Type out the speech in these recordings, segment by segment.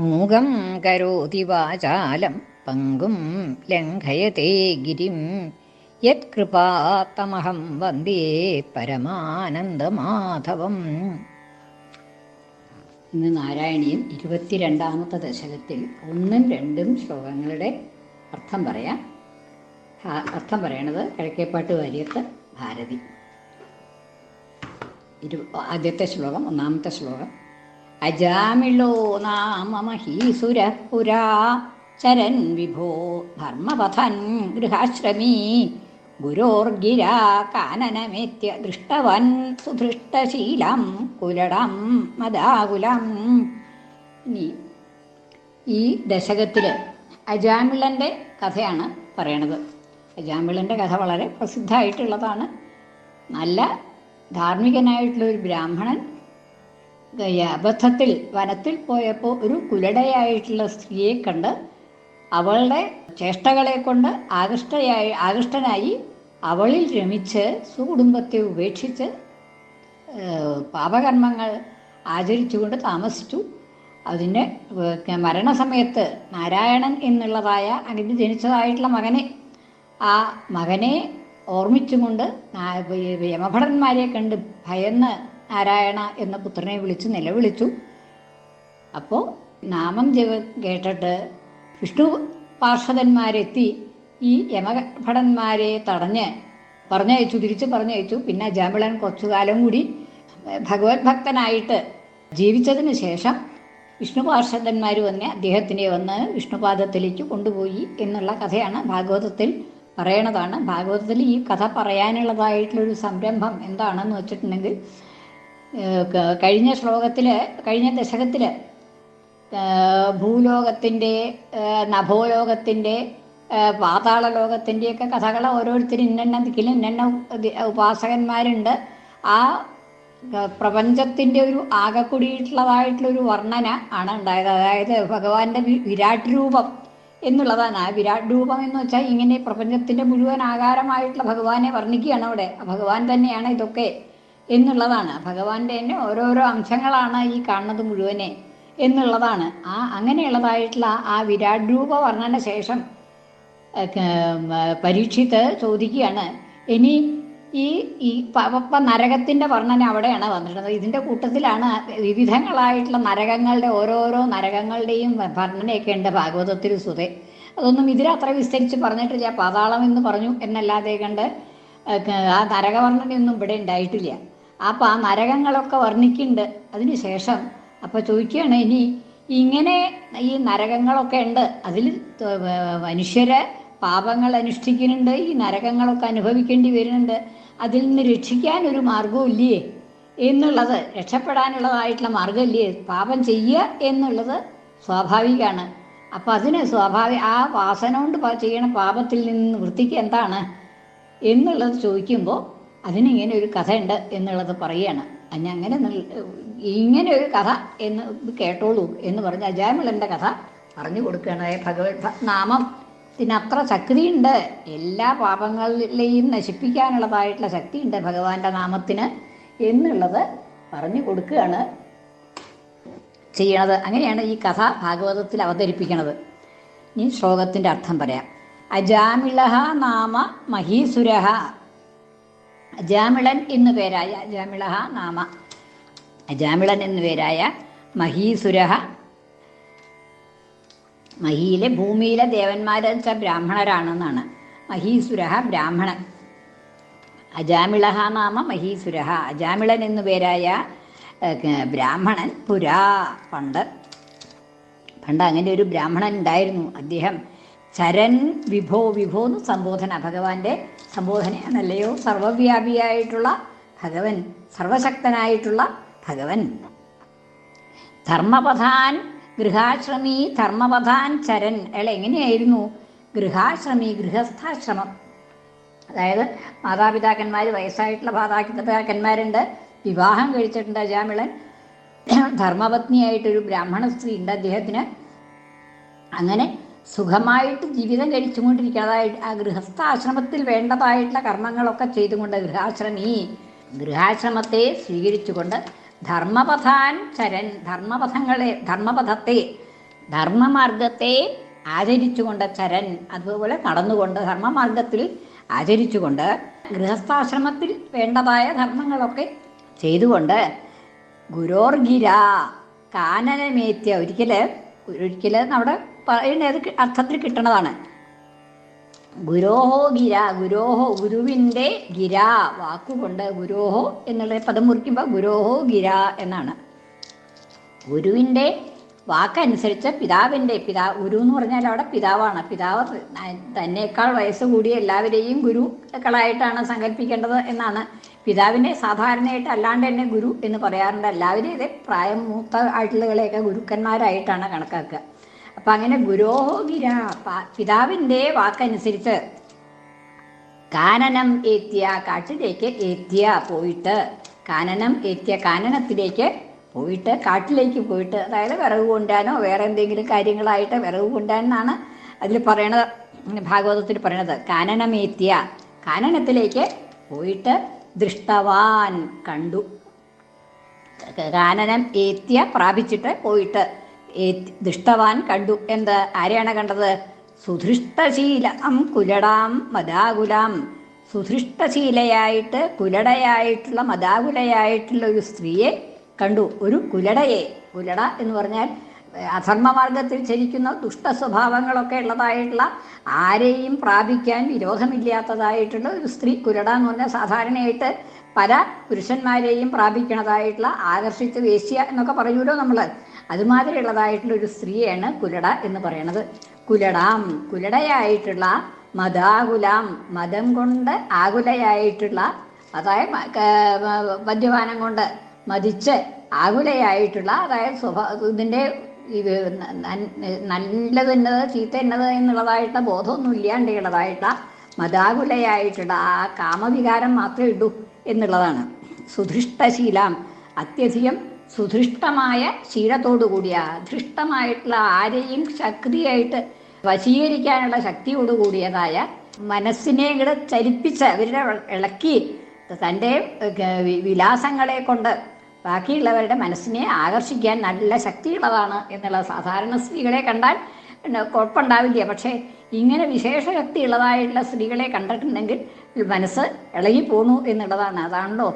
മൂകം കരോതി വാചാലം പങ്കും ലംഘയത്തെ ഗിരിം. യത്കൃപാത്തമഹം വന്ദേ പരമാനന്ദമാധവം. ഇന്ന് നാരായണീയം ഇരുപത്തിരണ്ടാമത്തെ ദശകത്തിൽ ഒന്നും രണ്ടും ശ്ലോകങ്ങളുടെ അർത്ഥം പറയാം. അർത്ഥം പറയണത് കിഴക്കേപ്പാട്ട് വാര്യത്ത് ഭാരതി. ഇരു ആദ്യത്തെ ശ്ലോകം ഒന്നാമത്തെ ശ്ലോകം. അജാമിളോ നാമ മഹീസുര പുരാ. ചരൻ വിഭോ ധർമ്മപഥൻ ഗൃഹാശ്രമീ. ഗുരോർഗിരാ കാനനമേത്യ ദൃഷ്ടവൻ സുധൃഷ്ടശീലം കുലടം മദാകുലം. ഇനി ഈ ദശകത്തിൽ അജാമിളന്റെ കഥയാണ് പറയണത്. അജാമിളന്റെ കഥ വളരെ പ്രസിദ്ധമായിട്ടുള്ളതാണ്. നല്ല ധാർമ്മികനായിട്ടുള്ള ഒരു ബ്രാഹ്മണൻ അബദ്ധത്തിൽ വനത്തിൽ പോയപ്പോൾ ഒരു കുലടയായിട്ടുള്ള സ്ത്രീയെ കണ്ട് അവളുടെ ചേഷ്ടകളെ കൊണ്ട് ആകൃഷ്ടയായി ആകൃഷ്ടനായി അവളിൽ രമിച്ച് സുകുടുംബത്തെ ഉപേക്ഷിച്ച് പാപകർമ്മങ്ങൾ ആചരിച്ചുകൊണ്ട് താമസിച്ചു. അതിന് മരണസമയത്ത് നാരായണൻ എന്നുള്ളതായ അങ്ങനെ ജനിച്ചതായിട്ടുള്ള മകനെ ആ മകനെ ഓർമ്മിച്ചുകൊണ്ട് യമഭടന്മാരെ കണ്ട് ഭയന്ന് നാരായണ എന്ന പുത്രനെ വിളിച്ച് നിലവിളിച്ചു. അപ്പോൾ നാമം ജപ കേട്ടിട്ട് വിഷ്ണു പാർഷദന്മാരെത്തി ഈ യമഭടന്മാരെ തടഞ്ഞ് പറഞ്ഞയച്ചു തിരിച്ചു പറഞ്ഞയച്ചു. പിന്നെ ജാമിളൻ കുറച്ചുകാലം കൂടി ഭഗവത് ഭക്തനായിട്ട് ജീവിച്ചതിന് ശേഷം വിഷ്ണു പാർഷദന്മാർ വന്ന് അദ്ദേഹത്തിനെ വന്ന് വിഷ്ണുപാദത്തിലേക്ക് കൊണ്ടുപോയി എന്നുള്ള കഥയാണ് ഭാഗവതത്തിൽ പറയണതാണ്. ഭാഗവതത്തിൽ ഈ കഥ പറയാനുള്ളതായിട്ടുള്ളൊരു സംരംഭം എന്താണെന്ന് വെച്ചിട്ടുണ്ടെങ്കിൽ കഴിഞ്ഞ ശ്ലോകത്തിൽ കഴിഞ്ഞ ദശകത്തിൽ ഭൂലോകത്തിന്റെ നഭോലോകത്തിന്റെ പാതാള ലോകത്തിന്റെയൊക്കെ കഥകൾ ഓരോരുത്തരും ഇന്നെണ്ണ ദിക്കിലും ഇന്നെണ്ണ ഉപാസകന്മാരുണ്ട്. ആ പ്രപഞ്ചത്തിന്റെ ഒരു ആകെക്കൂടിയിട്ടുള്ളതായിട്ടുള്ളൊരു വർണന ആണ് ഉണ്ടായത്. അതായത് ഭഗവാന്റെ വിരാട് രൂപം എന്നുള്ളതാണ്. ആ വിരാട് രൂപം എന്ന് വെച്ചാൽ ഇങ്ങനെ പ്രപഞ്ചത്തിന്റെ മുഴുവൻ ആകാരമായിട്ടുള്ള ഭഗവാനെ വർണിക്കുകയാണ് അവിടെ. ഭഗവാൻ തന്നെയാണ് ഇതൊക്കെ എന്നുള്ളതാണ്. ഭഗവാന്റെ തന്നെ ഓരോരോ അംശങ്ങളാണ് ഈ കാണുന്നത് മുഴുവനെ എന്നുള്ളതാണ്. ആ അങ്ങനെയുള്ളതായിട്ടുള്ള ആ വിരാട് രൂപ വർണന ശേഷം പരീക്ഷിത്ത് ചോദിക്കുകയാണ്. ഇനി ഈ ഈ പവപ്പ നരകത്തിന്റെ വർണന അവിടെയാണ് വന്നിട്ടുള്ളത്. ഇതിന്റെ കൂട്ടത്തിലാണ് വിവിധങ്ങളായിട്ടുള്ള നരകങ്ങളുടെ ഓരോരോ നരകങ്ങളുടെയും വർണനയൊക്കെ ഉണ്ട് ഭാഗവതത്തിൽ സുതേ അതൊന്നും ഇതിലത്ര വിസ്തരിച്ച് പറഞ്ഞിട്ടില്ല. പാതാളം എന്ന് പറഞ്ഞു എന്നല്ലാതെ കണ്ട് ആ നരകവർണനയൊന്നും ഇവിടെ ഉണ്ടായിട്ടില്ല. അപ്പം ആ നരകങ്ങളൊക്കെ വർണിക്കുന്നുണ്ട്. അതിനു ശേഷം അപ്പോൾ ചോദിക്കുകയാണ് ഇനി ഇങ്ങനെ ഈ നരകങ്ങളൊക്കെ ഉണ്ട് അതിൽ മനുഷ്യരെ പാപങ്ങൾ അനുഷ്ഠിക്കുന്നുണ്ട് ഈ നരകങ്ങളൊക്കെ അനുഭവിക്കേണ്ടി വരുന്നുണ്ട് അതിൽ നിന്ന് രക്ഷിക്കാൻ ഒരു മാർഗവും ഇല്ലേ? എന്നുള്ളത് രക്ഷപ്പെടാനുള്ളതായിട്ടുള്ള മാർഗം ഇല്ലയേ പാപം ചെയ്യുക എന്നുള്ളത് സ്വാഭാവികമാണ്. അപ്പം അതിന് സ്വാഭാവിക ആ വാസന കൊണ്ട് ചെയ്യണ പാപത്തിൽ നിന്ന് വൃത്തിക്ക് എന്താണ്? എന്നുള്ളത് ചോദിക്കുമ്പോൾ അതിനിങ്ങനെ ഒരു കഥയുണ്ട് എന്നുള്ളത് പറയുകയാണ്. അഞ്ഞ അങ്ങനെ ഇങ്ങനെ ഒരു കഥ എന്ന് കേട്ടോളൂ എന്ന് പറഞ്ഞ് അജാമിളന്റെ കഥ പറഞ്ഞു കൊടുക്കുകയാണ്. ഭഗവത് നാമം ഇതിനത്ര ശക്തിയുണ്ട്. എല്ലാ പാപങ്ങളിലെയും നശിപ്പിക്കാനുള്ളതായിട്ടുള്ള ശക്തിയുണ്ട് ഭഗവാന്റെ നാമത്തിന് എന്നുള്ളത് പറഞ്ഞു കൊടുക്കുകയാണ് ചെയ്യണത്. അങ്ങനെയാണ് ഈ കഥ ഭാഗവതത്തിൽ അവതരിപ്പിക്കുന്നത് ഈ ശ്ലോകത്തിന്റെ അർത്ഥം പറയാം. അജാമിളഹ നാമ മഹീസുരഹ. അജാമിളൻ എന്നു പേരായ അജാമിളഹ നാമ. അജാമിളൻ എന്നു പേരായ മഹീസുരഹ. മഹിയിലെ ഭൂമിയിലെ ദേവന്മാരെന്ന് വെച്ചാൽ ബ്രാഹ്മണരാണെന്നാണ്. മഹീസുരഹ ബ്രാഹ്മണൻ. അജാമിളഹ നാമ മഹീസുരഹ. അജാമിളൻ എന്നു പേരായ ബ്രാഹ്മണൻ പുരാ പണ്ട്. പണ്ട് അങ്ങനെ ഒരു ബ്രാഹ്മണൻ ഉണ്ടായിരുന്നു അദ്ദേഹം. ചരൻ വിഭോ വിഭോ എന്ന് സംബോധന. ഭഗവാന്റെ സംബോധനയാണല്ലയോ? സർവവ്യാപിയായിട്ടുള്ള ഭഗവൻ സർവശക്തനായിട്ടുള്ള ഭഗവൻ. ധർമ്മപഥാൻ ഗൃഹാശ്രമി ധർമ്മപഥാൻ ചരൻ. അയാൾ എങ്ങനെയായിരുന്നു? ഗൃഹാശ്രമി ഗൃഹസ്ഥാശ്രമം. അതായത് മാതാപിതാക്കന്മാർ വയസ്സായിട്ടുള്ള മാതാപിതാക്കന്മാരുണ്ട്. വിവാഹം കഴിച്ചിട്ടുണ്ട് അജാമിളൻ. ധർമ്മപത്നിയായിട്ടൊരു ബ്രാഹ്മണ സ്ത്രീ ഉണ്ട് അദ്ദേഹത്തിന്. അങ്ങനെ സുഖമായിട്ട് ജീവിതം കഴിച്ചുകൊണ്ടിരിക്കുന്നതായിട്ട് ആ ഗൃഹസ്ഥാശ്രമത്തിൽ വേണ്ടതായിട്ടുള്ള കർമ്മങ്ങളൊക്കെ ചെയ്തുകൊണ്ട് ഗൃഹാശ്രമി ഗൃഹാശ്രമത്തെ സ്വീകരിച്ചുകൊണ്ട് ധർമ്മപഥാൻ ചരൻ ധർമ്മപഥങ്ങളെ ധർമ്മപഥത്തെ ധർമ്മമാർഗത്തെ ആചരിച്ചുകൊണ്ട് ചരൻ അതുപോലെ നടന്നുകൊണ്ട് ധർമ്മമാർഗത്തിൽ ആചരിച്ചുകൊണ്ട് ഗൃഹസ്ഥാശ്രമത്തിൽ വേണ്ടതായ ധർമ്മങ്ങളൊക്കെ ചെയ്തുകൊണ്ട് ഗുരോർഗിര കാനനമേത്യ. ഒരിക്കൽ ഒരിക്കൽ നമ്മുടെ പറയുന്നത് അർത്ഥത്തിൽ കിട്ടണതാണ്. ഗുരോഹോ ഗിര ഗുരോഹോ ഗുരുവിന്റെ ഗിര വാക്കുകൊണ്ട് ഗുരോഹോ എന്നുള്ള പദം മുറിക്കുമ്പോൾ ഗുരോഹോ ഗിര എന്നാണ്. ഗുരുവിന്റെ വാക്കനുസരിച്ച് പിതാവിന്റെ പിതാ ഗുരു എന്ന് പറഞ്ഞാൽ അവിടെ പിതാവാണ്. പിതാവ് തന്നെക്കാൾ വയസ്സ് കൂടിയ എല്ലാവരെയും ഗുരുക്കളായിട്ടാണ് സങ്കല്പിക്കേണ്ടത് എന്നാണ്. പിതാവിനെ സാധാരണയായിട്ട് അല്ലാണ്ട് തന്നെ ഗുരു എന്ന് പറയാറുണ്ട്. എല്ലാവരും ഇതേ പ്രായം മൂത്ത ആയിട്ടുള്ളകളെയൊക്കെ ഗുരുക്കന്മാരായിട്ടാണ് കണക്കാക്കുക. അപ്പം അങ്ങനെ ഗുരോഹോ ഗിര പിതാവിന്റെ വാക്കനുസരിച്ച് കാനനം ഏത്തിയ കാട്ടിലേക്ക് ഏത്തിയ പോയിട്ട് കാനനം ഏത്തിയ കാനനത്തിലേക്ക് പോയിട്ട് കാട്ടിലേക്ക് പോയിട്ട് അതായത് വിറക് കൊണ്ടാനോ വേറെ എന്തെങ്കിലും കാര്യങ്ങളായിട്ട് വിറക് കൊണ്ടാനെന്നാണ് അതിൽ പറയണത് ഭാഗവതത്തിൽ പറയണത്. കാനനമേത്തിയ കാനനത്തിലേക്ക് പോയിട്ട് ദൃഷ്ടവാൻ കണ്ടു. കാനനം ഏത്യ പ്രാപിച്ചിട്ട് പോയിട്ട് ദൃഷ്ടവാൻ കണ്ടു. എന്ത്? ആരെയാണ് കണ്ടത്? സുധൃഷ്ടശീലം കുലടാം മദാകുലാം. സുധൃഷ്ടശീലയായിട്ട് കുലടയായിട്ടുള്ള മദാകുലയായിട്ടുള്ള ഒരു സ്ത്രീയെ കണ്ടു ഒരു കുലടയെ. കുലട എന്ന് പറഞ്ഞാൽ അധർമ്മമാർഗത്തിൽ ചരിക്കുന്ന ദുഷ്ട സ്വഭാവങ്ങളൊക്കെ ഉള്ളതായിട്ടുള്ള ആരെയും പ്രാപിക്കാൻ വിരോധമില്ലാത്തതായിട്ടുള്ള ഒരു സ്ത്രീ കുരട എന്ന് പറഞ്ഞാൽ സാധാരണയായിട്ട് പല പുരുഷന്മാരെയും പ്രാപിക്കണതായിട്ടുള്ള ആകർഷിച്ച് വേശ്യ എന്നൊക്കെ പറയൂലോ നമ്മൾ അതുമാതിരിയുള്ളതായിട്ടുള്ള ഒരു സ്ത്രീയാണ് കുലട എന്ന് പറയണത്. കുലടാം കുലടയായിട്ടുള്ള മതാകുലാം മതം കൊണ്ട് ആകുലയായിട്ടുള്ള അതായത് മദ്യപാനം കൊണ്ട് മതിച്ച് ആകുലയായിട്ടുള്ള അതായത് സ്വഭാവ ഇതിന്റെ നല്ലത് എന്നത് ചീത്ത എന്നത് എന്നുള്ളതായിട്ടുള്ള ബോധമൊന്നും ഇല്ലാണ്ടുള്ളതായിട്ടുള്ള മതാകുലയായിട്ടുള്ള ആ കാമവികാരം മാത്രമേ ഇടൂ എന്നുള്ളതാണ്. സുധൃഷ്ടശീലം അത്യധികം സുധൃഷ്ടമായ ശീലത്തോടു കൂടിയ ധൃഷ്ടമായിട്ടുള്ള ആരെയും ശക്തിയായിട്ട് വശീകരിക്കാനുള്ള ശക്തിയോട് കൂടിയതായ മനസ്സിനെ ഇവിടെ ചലിപ്പിച്ച് അവരുടെ ഇളക്കി തന്റെ വിലാസങ്ങളെ കൊണ്ട് ബാക്കിയുള്ളവരുടെ മനസ്സിനെ ആകർഷിക്കാൻ നല്ല ശക്തിയുള്ളതാണ് എന്നുള്ള സാധാരണ സ്ത്രീകളെ കണ്ടാൽ കുഴപ്പമുണ്ടാവില്ല. പക്ഷേ ഇങ്ങനെ വിശേഷ ശക്തി ഉള്ളതായിട്ടുള്ള സ്ത്രീകളെ കണ്ടിട്ടുണ്ടെങ്കിൽ മനസ്സ് ഇളകി പോണു എന്നുള്ളതാണ്. അതാണല്ലോ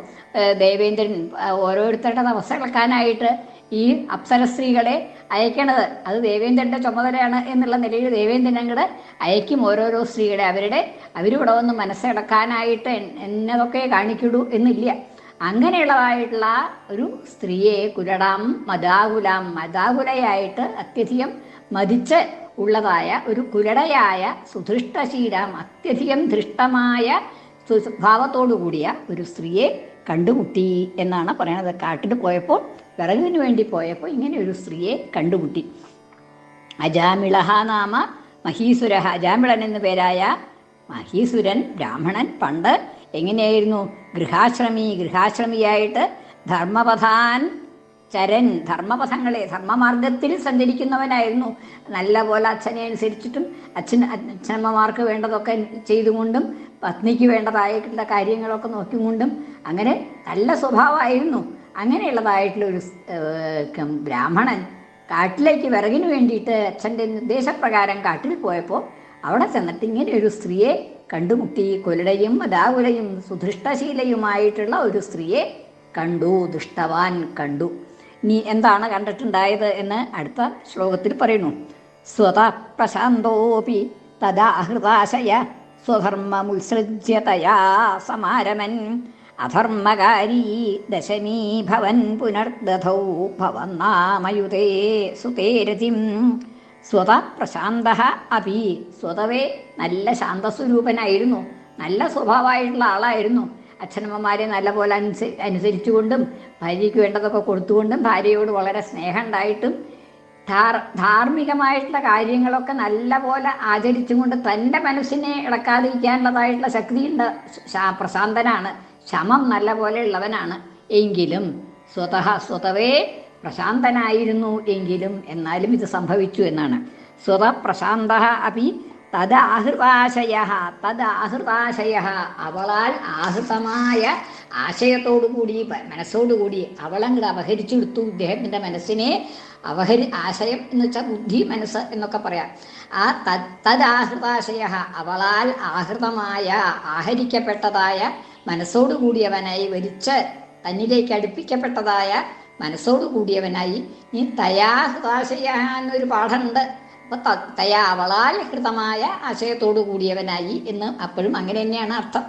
ദേവേന്ദ്രൻ ഓരോരുത്തരുടെ അവസ്ഥ ഇളക്കാനായിട്ട് ഈ അപ്സര സ്ത്രീകളെ അയക്കണത്. അത് ദേവേന്ദ്രന്റെ ചുമതലയാണ് എന്നുള്ള നിലയിൽ ദേവേന്ദ്രൻ അയക്കും ഓരോരോ സ്ത്രീകളെ. അവരുടെ അവരിവിടെ വന്ന് മനസ്സിളക്കാനായിട്ട് എന്നതൊക്കെ കാണിക്കുള്ളൂ എന്നില്ല. അങ്ങനെയുള്ളതായിട്ടുള്ള ഒരു സ്ത്രീയെ കുരടാം മതാകുലാം മതാകുലയായിട്ട് അത്യധികം മതിച്ച് ഉള്ളതായ ഒരു കുരടയായ സുധൃഷ്ടശീലം അത്യധികം ധൃഷ്ടമായ സ്വഭാവത്തോടു കൂടിയ ഒരു സ്ത്രീയെ കണ്ടുമുട്ടി എന്നാണ് പറയുന്നത് കാട്ടിൽ പോയപ്പോൾ വിറകിന് വേണ്ടി പോയപ്പോൾ ഇങ്ങനെ ഒരു സ്ത്രീയെ കണ്ടുമുട്ടി. അജാമിളഹ നാമ മഹീസുര അജാമിളൻ എന്നു പേരായ മഹീസുരൻ ബ്രാഹ്മണൻ പണ്ട് എങ്ങനെയായിരുന്നു? ഗൃഹാശ്രമി ഗൃഹാശ്രമിയായിട്ട് ധർമ്മപഥാൻ ചരൻ ധർമ്മപഥങ്ങളെ ധർമ്മമാർഗത്തിൽ സഞ്ചരിക്കുന്നവനായിരുന്നു. നല്ല പോലെ അച്ഛനെ അനുസരിച്ചിട്ടും അച്ഛൻ അച്ഛനമ്മമാർക്ക് വേണ്ടതൊക്കെ ചെയ്തുകൊണ്ടും പത്നിക്ക് വേണ്ടതായിട്ടുള്ള കാര്യങ്ങളൊക്കെ നോക്കിക്കൊണ്ടും അങ്ങനെ നല്ല സ്വഭാവമായിരുന്നു. അങ്ങനെയുള്ളതായിട്ടുള്ള ഒരു ബ്രാഹ്മണൻ കാട്ടിലേക്ക് വിറകിന് വേണ്ടിയിട്ട് അച്ഛന്റെ നിർദ്ദേശപ്രകാരം കാട്ടിൽ പോയപ്പോൾ അവിടെ ചെന്നിട്ട് ഇങ്ങനെ ഒരു സ്ത്രീയെ കണ്ടുമുട്ടി കൊലടയും മതാകുലയും സുധൃഷ്ടശീലയുമായിട്ടുള്ള ഒരു സ്ത്രീയെ കണ്ടു ദുഷ്ടവാൻ കണ്ടു. നീ എന്താണ് കണ്ടിട്ടുണ്ടായത് എന്ന് അടുത്ത ശ്ലോകത്തിൽ പറയുന്നു. സ്വത പ്രശാന്തോപി തദാഹൃതാശയ സ്വധർമ്മമുത്സൃജ്യ തയാ സമാരമൻ അധർമ്മകാരി ദശമീ ഭവൻ പുനർദധൗ ഭവന്നാമയുതേ സുതേരതിം സ്വത പ്രശാന്ത അപി. സ്വതവേ നല്ല ശാന്തസ്വരൂപനായിരുന്നു. നല്ല സ്വഭാവമായിട്ടുള്ള ആളായിരുന്നു. അച്ഛനമ്മമാരെ നല്ലപോലെ അനുസരി അനുസരിച്ചുകൊണ്ടും ഭാര്യയ്ക്ക് വേണ്ടതൊക്കെ കൊടുത്തുകൊണ്ടും ഭാര്യയോട് വളരെ സ്നേഹം ഉണ്ടായിട്ടും ധാർ ധാർമ്മികമായിട്ടുള്ള കാര്യങ്ങളൊക്കെ നല്ലപോലെ ആചരിച്ചുകൊണ്ട് തന്റെ മനസ്സിനെ ഇളക്കാതിരിക്കാനുള്ളതായിട്ടുള്ള ശക്തിയുണ്ട്. പ്രശാന്തനാണ്. ശമം നല്ല പോലെ ഉള്ളവനാണ്. എങ്കിലും സ്വതഹ സ്വതവേ പ്രശാന്തനായിരുന്നു എങ്കിലും എന്നാലും ഇത് സംഭവിച്ചു എന്നാണ്. സ്വത പ്രശാന്ത അപി തത് ആഹൃതാശയ അവളാൽ ആഹൃതമായ ആശയത്തോടുകൂടി മനസ്സോടുകൂടി അവളങ്ങട് അപഹരിച്ചെടുത്തു. ഇദ്ദേഹത്തിന്റെ മനസ്സിനെ അവഹരി ആശയം എന്ന് വെച്ചാൽ ബുദ്ധി മനസ്സ് എന്നൊക്കെ പറയാം. ആ തദ് തദാഹൃതാശയ അവളാൽ ആഹൃതമായ ആഹരിക്കപ്പെട്ടതായ മനസ്സോടുകൂടിയവനായി വരിച്ച് തന്നിലേക്ക് അടുപ്പിക്കപ്പെട്ടതായ മനസ്സോടു കൂടിയവനായി ഈ തയാഹൃതാശയ എന്നൊരു പാഠമുണ്ട്. അപ്പൊ തയാ അവളാൽ ഹൃതമായ ആശയത്തോട് കൂടിയവനായി എന്ന് അപ്പോഴും അങ്ങനെ തന്നെയാണ് അർത്ഥം.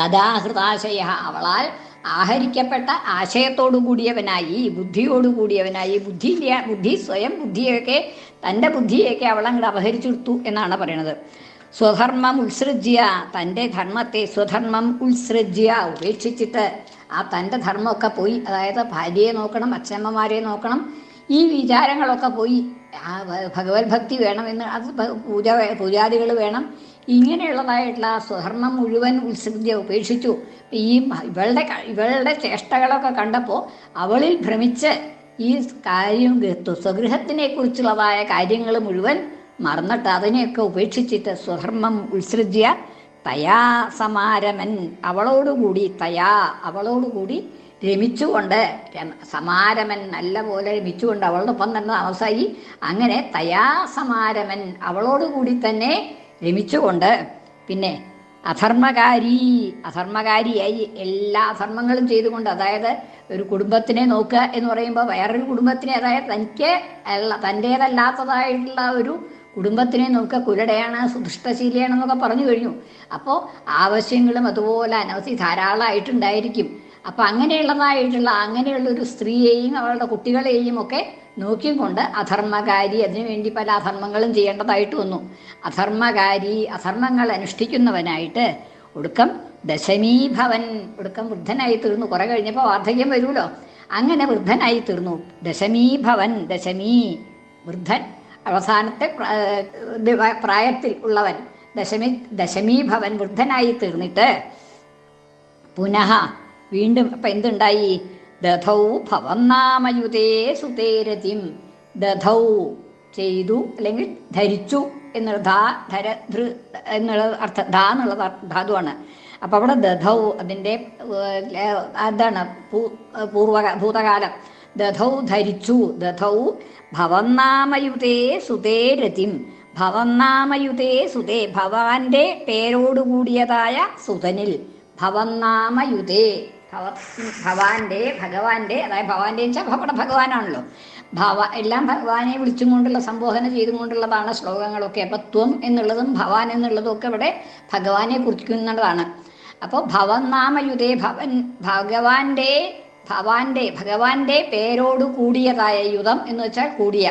തഥാഹൃതാശയ അവളാൽ ആഹരിക്കപ്പെട്ട ആശയത്തോടു കൂടിയവനായി ബുദ്ധിയോടു കൂടിയവനായി ബുദ്ധി ബുദ്ധി സ്വയം ബുദ്ധിയൊക്കെ തന്റെ ബുദ്ധിയൊക്കെ അവളങ്ങോട്ട് അപഹരിച്ചെടുത്തു എന്നാണ് പറയുന്നത് സ്വധർമ്മം ഉത്സൃജ്യ തന്റെ ധർമ്മത്തെ സ്വധർമ്മം ഉത്സൃജ്യ ഉപേക്ഷിച്ചിട്ട് ആ തന്റെ ധർമ്മമൊക്കെ പോയി. അതായത് ഭാര്യയെ നോക്കണം അച്ഛനമ്മമാരെ നോക്കണം. ഈ വിചാരങ്ങളൊക്കെ പോയി. ആ ഭഗവത് ഭക്തി വേണമെന്ന് അത് പൂജ പൂജാദികൾ വേണം. ഇങ്ങനെയുള്ളതായിട്ടുള്ള ആ സ്വധർമ്മം മുഴുവൻ ഉത്സൃത്യ ഉപേക്ഷിച്ചു. ഈ ഇവളുടെ ഇവളുടെ ചേഷ്ടകളൊക്കെ കണ്ടപ്പോൾ അവളിൽ ഭ്രമിച്ച് ഈ കാര്യം സ്വഗൃഹത്തിനെ കുറിച്ചുള്ളതായ കാര്യങ്ങൾ മുഴുവൻ മറന്നിട്ട് അതിനെയൊക്കെ ഉപേക്ഷിച്ചിട്ട് സ്വധർമ്മം ഉത്സൃജ്യ. തയാ സമാരമൻ. അവളോടുകൂടി തയാ അവളോടുകൂടി രമിച്ചുകൊണ്ട്. സമാരമൻ നല്ല പോലെ രമിച്ചുകൊണ്ട് അവളോടൊപ്പം തന്നെ താമസായി അങ്ങനെ തയാ സമാരമൻ അവളോടുകൂടി തന്നെ രമിച്ചുകൊണ്ട്. പിന്നെ അധർമ്മകാരി അധർമ്മകാരിയായി എല്ലാ അധർമ്മങ്ങളും ചെയ്തുകൊണ്ട് അതായത് ഒരു കുടുംബത്തിനെ നോക്കുക എന്ന് പറയുമ്പോൾ വേറൊരു കുടുംബത്തിനെ അതായത് തനിക്ക് തന്റേതല്ലാത്തതായിട്ടുള്ള ഒരു കുടുംബത്തിനെ നോക്കുക കുലടയാണ് സുദുഷ്ടശീലയാണെന്നൊക്കെ പറഞ്ഞു കഴിഞ്ഞു. അപ്പോൾ ആവശ്യങ്ങളും അതുപോലെ അനവധി ധാരാളമായിട്ടുണ്ടായിരിക്കും അപ്പം അങ്ങനെയുള്ളതായിട്ടുള്ള അങ്ങനെയുള്ള ഒരു സ്ത്രീയെയും അവളുടെ കുട്ടികളെയും ഒക്കെ നോക്കിയും കൊണ്ട് അധർമ്മകാരി അതിനുവേണ്ടി പല അധർമ്മങ്ങളും ചെയ്യേണ്ടതായിട്ട് വന്നു. അധർമ്മകാരി അധർമ്മങ്ങൾ അനുഷ്ഠിക്കുന്നവനായിട്ട് ഒടുക്കം ദശമീഭവൻ ഒടുക്കം വൃദ്ധനായി തീർന്നു കുറെ കഴിഞ്ഞപ്പോൾ വാർദ്ധക്യം വരുമല്ലോ. അങ്ങനെ വൃദ്ധനായി തീർന്നു ദശമീഭവൻ ദശമീ വൃദ്ധൻ അവസാനത്തെ പ്രായത്തിൽ ഉള്ളവൻ ദശമി ദശമീഭവൻ വൃദ്ധനായി തീർന്നിട്ട് പുനഃ വീണ്ടും അപ്പം എന്തുണ്ടായി? ദധൗ ഭവന്നാമയുതേ സുതേരതിം ദധൗ ചെയ്തു അല്ലെങ്കിൽ ധരിച്ചു എന്നുള്ള ധാ ധര ധൃ എന്നുള്ള അർത്ഥ ധാ എന്നുള്ള ധാതുവാണ്. അപ്പൊ അവിടെ ദധൗ അതിന്റെ എന്താണ് പൂർവ ഭൂതകാലം. ദധൗ ധരിച്ചു ദധൗ ഭവന്നാമയുതേ സുതേ രതിം. ഭവന്നാമയുതേ സുതേ ഭവാന്റെ പേരോടുകൂടിയതായ സുതനിൽ. ഭവന്നാമയുതേ ഭവ ഭവാന്റെ ഭഗവാന്റെ അതായത് ഭവാന്റെ വെച്ചാൽ ഭഗവാനാണല്ലോ. ഭവ എല്ലാം ഭഗവാനെ വിളിച്ചും കൊണ്ടുള്ള സംബോധന ചെയ്തും കൊണ്ടുള്ളതാണ് ശ്ലോകങ്ങളൊക്കെ. അപ്പം ത്വം എന്നുള്ളതും ഭവാൻ എന്നുള്ളതും ഒക്കെ ഇവിടെ ഭഗവാനെ കുറിക്കുന്നതാണ്. അപ്പോൾ ഭവന്നാമയുതേ ഭവൻ ഭഗവാന്റെ ഭവാന്റെ ഭഗവാന്റെ പേരോട് കൂടിയതായ യുധം എന്ന് വെച്ചാൽ കൂടിയ.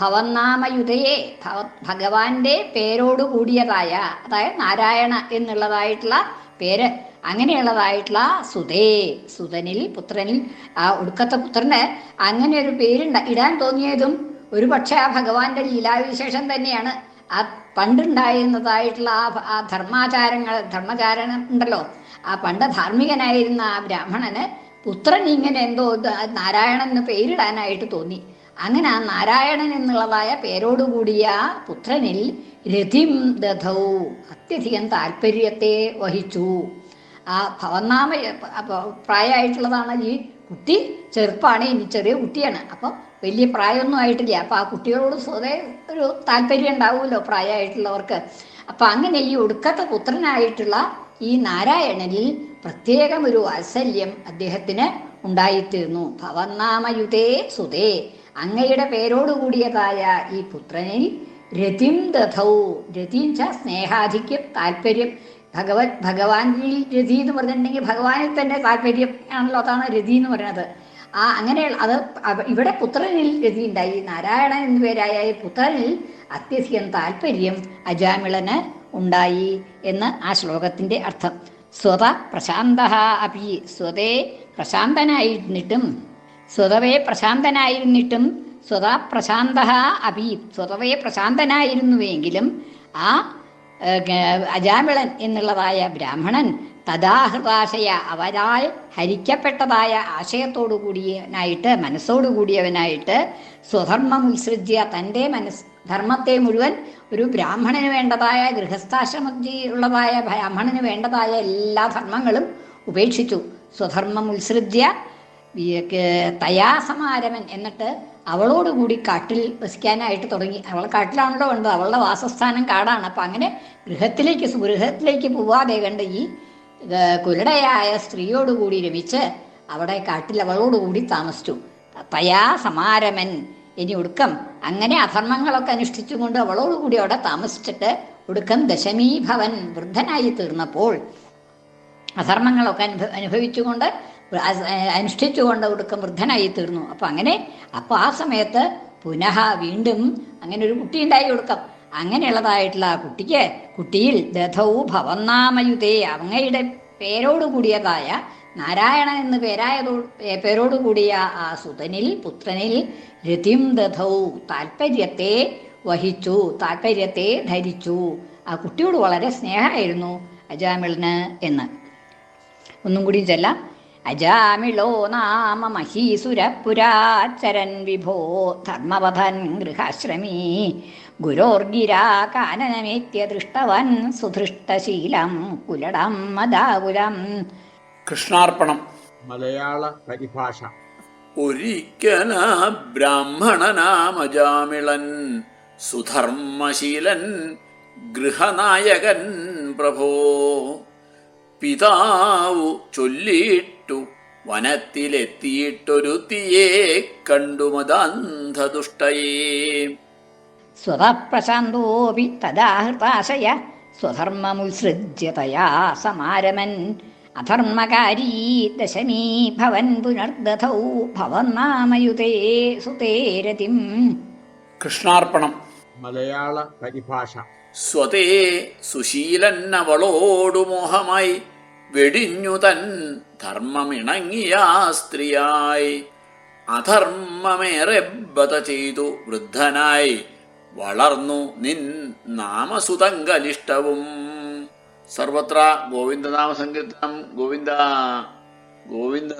ഭവന്നാമയുധയെ ഭവ ഭഗവാന്റെ പേരോട് കൂടിയതായ അതായത് നാരായണ എന്നുള്ളതായിട്ടുള്ള പേര് അങ്ങനെയുള്ളതായിട്ടുള്ള സുതേ സുതനിൽ പുത്രനിൽ ആ ഒടുക്കത്തെ പുത്രന് അങ്ങനെ ഒരു പേരുണ്ട. ഇടാൻ തോന്നിയതും ഒരു പക്ഷേ ആ ഭഗവാന്റെ ലീലാവിശേഷം തന്നെയാണ്. ആ പണ്ടുണ്ടായിരുന്നതായിട്ടുള്ള ആ ധർമാചാരങ്ങൾ ധർമ്മചാരണം ഉണ്ടല്ലോ. ആ പണ്ട് ധാർമ്മികനായിരുന്ന ആ ബ്രാഹ്മണന് പുത്രൻ ഇങ്ങനെ എന്തോ നാരായണൻ എന്ന് പേരിടാനായിട്ട് തോന്നി. അങ്ങനെ ആ നാരായണൻ എന്നുള്ളതായ പേരോടുകൂടിയ പുത്രനിൽ രഥിം ദധൗ അത്യധികം താല്പര്യത്തെ വഹിച്ചു. ആ അപ്പോൾ പ്രായമായിട്ടുള്ളതാണ് ഈ കുട്ടി ചെറുപ്പമാണ് ഇനി ചെറിയ കുട്ടിയാണ്. അപ്പം വലിയ പ്രായമൊന്നും ആയിട്ടില്ല. അപ്പം ആ കുട്ടികളോട് സ്വതേ ഒരു താല്പര്യം ഉണ്ടാവുമല്ലോ പ്രായമായിട്ടുള്ളവർക്ക്. അപ്പം അങ്ങനെ ഈ ഒടുക്കത്തെ പുത്രനായിട്ടുള്ള ഈ നാരായണനിൽ പ്രത്യേകം ഒരു വാത്സല്യം അദ്ദേഹത്തിന് ഉണ്ടായിത്തീർന്നു. ഭവന്നാമയുതേ സുതേ അങ്ങയുടെ പേരോടുകൂടിയതായ ഈ പുത്രനിൽ രതിം ദധൗ. രതി സ്നേഹാധിക്യം താല്പര്യം ഭഗവത് ഭഗവാനിൽ രതി എന്ന് പറഞ്ഞിട്ടുണ്ടെങ്കിൽ ഭഗവാനിൽ തന്നെ താല്പര്യം ആണല്ലോ അതാണ് രതി എന്ന് പറയുന്നത് ആ അങ്ങനെയുള്ള അത് ഇവിടെ പുത്രനിൽ രതി ഉണ്ടായി. നാരായണൻ എന്നു പേരായ ഈ പുത്രനിൽ അത്യധികം താല്പര്യം അജാമിളന് ഉണ്ടായി എന്ന് ആ ശ്ലോകത്തിന്റെ അർത്ഥം. സ്വത പ്രശാന്ത അപി സ്വതേ പ്രശാന്തനായിരുന്നിട്ടും സ്വതവേ പ്രശാന്തനായിരുന്നിട്ടും സ്വത പ്രശാന്ത അപി സ്വതവേ പ്രശാന്തനായിരുന്നുവെങ്കിലും ആ അജാമിളൻ എന്നുള്ളതായ ബ്രാഹ്മണൻ തഥാഹൃതാശയ അവരാൽ ഹരിക്കപ്പെട്ടതായ ആശയത്തോടു കൂടിയവനായിട്ട് മനസ്സോടു കൂടിയവനായിട്ട് സ്വധർമ്മം വിസൃജ്യ തന്റെ മനസ് ധർമ്മത്തെ മുഴുവൻ ഒരു ബ്രാഹ്മണന് വേണ്ടതായ ഗൃഹസ്ഥാശ്രമത്തിലുള്ളതായ ബ്രാഹ്മണന് വേണ്ടതായ എല്ലാ ധർമ്മങ്ങളും ഉപേക്ഷിച്ചു. സ്വധർമ്മം ഉത്സൃജ്യ തയാ സമാരമൻ എന്നിട്ട് അവളോടുകൂടി കാട്ടിൽ വസിക്കാനായിട്ട് തുടങ്ങി. അവൾ കാട്ടിലാണല്ലോ ഉണ്ട് അവളുടെ വാസസ്ഥാനം കാടാണ്. അപ്പം അങ്ങനെ ഗൃഹത്തിലേക്ക് സുഗൃഹത്തിലേക്ക് പോവാതെ കണ്ട് ഈ ഏർ, കുലടയായ സ്ത്രീയോടുകൂടി രമിച്ച് അവിടെ കാട്ടിൽ അവളോടുകൂടി താമസിച്ചു. തയാ സമാരമൻ. ഇനി ഒടുക്കം അങ്ങനെ അധർമ്മങ്ങളൊക്കെ അനുഷ്ഠിച്ചുകൊണ്ട് അവളോടുകൂടി അവിടെ താമസിച്ചിട്ട് ഒടുക്കം ദശമീഭവൻ വൃദ്ധനായി തീർന്നപ്പോൾ അധർമ്മങ്ങളൊക്കെ അനുഭ അനുഭവിച്ചുകൊണ്ട് അനുഷ്ഠിച്ചുകൊണ്ട് ഒടുക്കം വൃദ്ധനായി തീർന്നു. അപ്പം അങ്ങനെ അപ്പോൾ ആ സമയത്ത് പുനഃ വീണ്ടും അങ്ങനെ ഒരു കുട്ടി ഉണ്ടായി കൊടുക്കാം അങ്ങനെയുള്ളതായിട്ടുള്ള ആ കുട്ടിക്ക് കുട്ടിയിൽ ദധൗ ഭവന്നാമയുതേ അങ്ങയുടെ പേരോട് കൂടിയതായ നാരായണൻ എന്ന് പേരായതോ പേ- പേരോട് കൂടിയ ആ സുതനിൽ പുത്രനിൽ രതിം ദധൗ താല്പര്യത്തെ വഹിച്ചു താല്പര്യത്തെ ധരിച്ചു. ആ കുട്ടിയോട് വളരെ സ്നേഹമായിരുന്നു അജാമിളിന് എന്ന്. ഒന്നും കൂടി ചെല്ലാം. അജാമിളോ നാമ മഹീസുരപുരാചരൻ വിഭോ ധർമ്മവധൻ ഗൃഹാശ്രമീ ഗുരോർഗിരാ കാനനമേത്യ ദൃഷ്ടവൻ സുധൃഷ്ടശീലം കുലടം മദാകുലം. കൃഷ്ണാർപ്പണം. മലയാള പരിഭാഷ ഒരിക്കല ബ്രാഹ്മണനാമജാമിളൻ സുധർമ്മശീലൻ ഗൃഹനായകൻ പ്രഭോ. പിതാവു ചൊല്ലിട്ടു വനത്തിലെത്തിയിട്ടൊരുത്തിയെ സ്വതപ്രശാന്തോപി തദാഹൃതാശയ സ്വധർമ്മമുത്സൃജ്യ തയാ സമാരമൻ. അധർമ്മകാരീ ദശമീ ഭവൻ പുനർദധൗ ഭവന്നാമയുതേ സുതേരതിം കൃഷ്ണാർപ്പണം. മലയാള പരിഭാഷ. സ്വതേ സുശീലന്നവളോടു മോഹമായി വെടിഞ്ഞു തൻ ധർമ്മമിണങ്ങിയ സ്ത്രീയായി. അധർമ്മമേറെ ബത ചെയ്തു വൃദ്ധനായി. വളർന്നു നിൻ നാമസുതങ്കലിഷ്ടവും സർവത്ര ഗോവിന്ദനാമ സങ്കീർത്തനം ഗോവിന്ദ ഗോവിന്ദ.